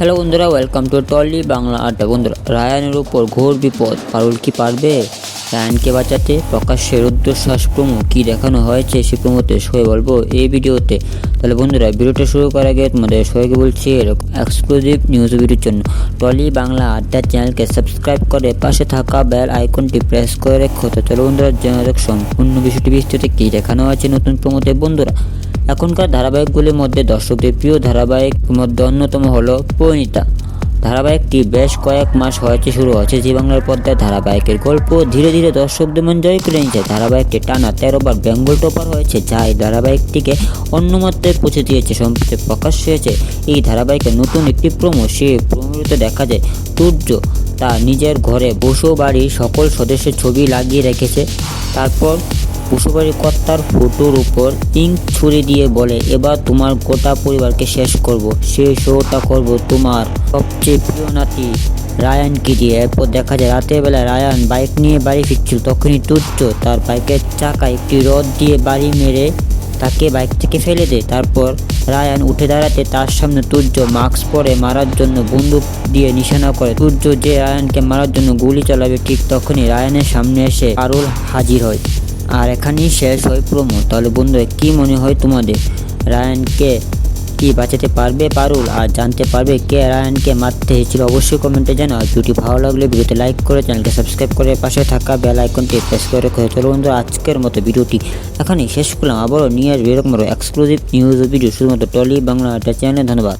Hello বন্ধুরা welcome to trolley Bangla আড্ডা বন্ধুরা, রায়ানের উপর ঘোর বিপদ, পারুল কি পারবে? রায়ানকে বাঁচাতে প্রকাশ্যে রুদ্রশ্বাস প্রমো কি দেখানো হয়েছে সে প্রমোতে সবাই বলব এই ভিডিওতে। তাহলে বন্ধুরা, ভিডিওটা শুরু করার আগে তোমাদের সবাইকে বলছি এরকম এক্সক্লুসিভ নিউজ ভিডিওর জন্য টলি বাংলা আড্ডা চ্যানেলকে সাবস্ক্রাইব করে পাশে থাকা বেল আইকনটি প্রেস করে রেখো। তো চলো বন্ধুরা, জেনে সম্পূর্ণ বিষয়টি বিস্তৃত কী দেখানো হয়েছে নতুন প্রমোতে বন্ধুরা এখনকার ধারাবাহিকগুলির মধ্যে দর্শকদের প্রিয় ধারাবাহিক মধ্যে অন্যতম হলো পরিণীতা। ধারাবাহিকটি বেশ কয়েক মাস হয়েছে শুরু হয়েছে জি বাংলার পর্দায় ধারাবাহিকের গল্প। ধীরে ধীরে দর্শকদের মন জয় করে নিয়েছে। ধারাবাহিকটি টানা তেরো বার বেঙ্গল টপার হয়েছে, যা এই ধারাবাহিকটিকে অন্য মাত্রায় পৌঁছে দিয়েছে। সম্প্রতি প্রকাশ হয়েছে, এই ধারাবাহিকের নতুন একটি প্রমো, সে প্রমোতে দেখা যায় সূর্য তা নিজের ঘরে বসো বাড়ির সকল সদস্যের ছবি লাগিয়ে রেখেছে। তারপর পশুবাড়ি কর্তার ফটোর উপর ইঙ্ক ছুড়ে দিয়ে বলে, এবার তোমার গোটা পরিবারকে শেষ করব। সেই শোটা করব তোমার। সবচেয়ে প্রিয় নাতি রায়ানকে দিয়ে? এরপর দেখা যায়, রাতের বেলা রায়ান বাইক নিয়ে বাড়ি ফিরছিল। তখনই তুচ্ছ তার বাইকের চাকা একটি রড দিয়ে বাড়ি মেরে তাকে বাইক থেকে ফেলে দেয়। তারপর রায়ান উঠে দাঁড়াতে তার সামনে তুর্য মাস্ক পরে মারার জন্য বন্দুক দিয়ে নিশানা করে। তুর্য যে রায়ানকে মারার জন্য গুলি চালাবে, ঠিক তখনই রায়ানের সামনে এসে পারুল হাজির হয়। আর এখানেই শেষ হয় প্রোমো। তাহলে বন্ধুরা, কি মনে হয় তোমাদের? রায়ানকে কি বাঁচাতে পারবে পারুল? আর জানতে পারবে কে রায়ানকে মারতে হয়েছিল অবশ্যই কমেন্টে জানাও। ভিডিওটি ভালো লাগলে ভিডিওতে লাইক করে চ্যানেলকে সাবস্ক্রাইব করে পাশে থাকা বেল আইকনটি প্রেস করে রেখো। চলো বন্ধুরা, আজকের মতো ভিডিওটি এখানেই শেষ করলাম। আবারও নিয়ে আসবে এরকম এক্সক্লুসিভ নিউজ ভিডিও শুধুমাত্র টলি বাংলা একটা চ্যানেলে। ধন্যবাদ।